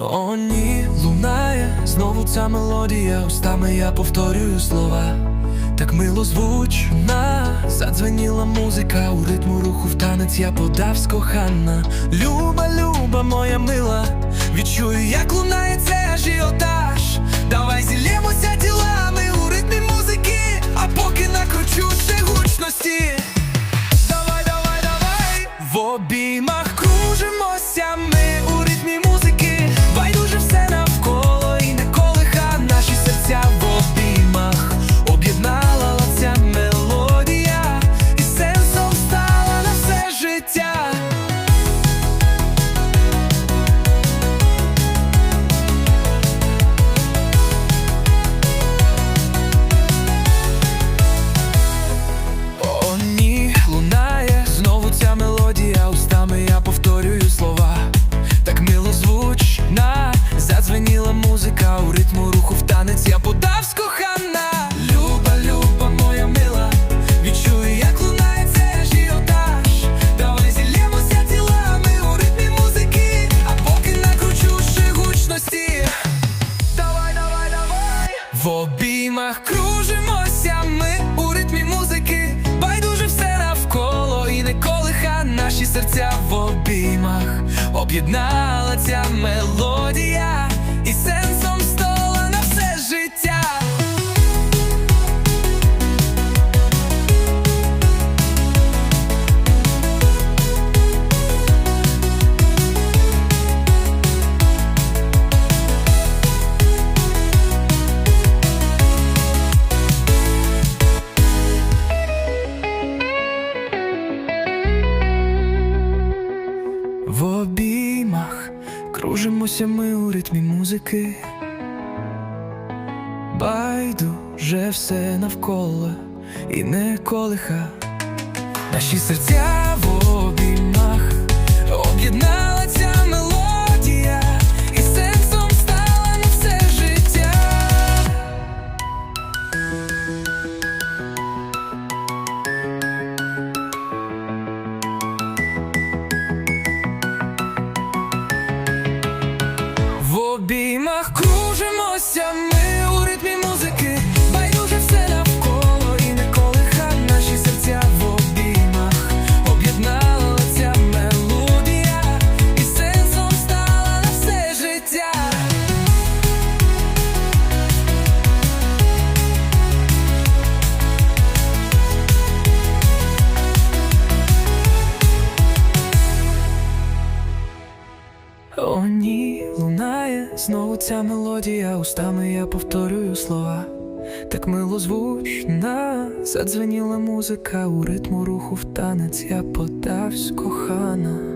О, ні, лунає знову ця мелодія, устами я повторюю слова. Так мило звучна, задзвеніла музика, у ритму руху в танець я подав скохана. кохана. Люба, люба, моя мила, відчую, як лунає ця ажіотаж. Музика, у ритму руху в танець я подав з кохана. Люба, люба, моя мила, відчую, як лунає цей ажіотаж. Давай зілємося тілами у ритмі музики, а поки накручу ще гучності. Давай, давай, давай В обіймах кружимося ми у ритмі музики Байдуже все навколо і не колиха наші серця в обіймах Об'єднала ця мелодія В обіймах кружимося ми у ритмі музики. Байдуже все навколо і не колиха. Наші серця в обіймах об'єднала кружимося О, ні, лунає знову ця мелодія, устами я повторюю слова. Так мило звучна, задзвеніла музика, у ритму руху в танець я подавсь кохана.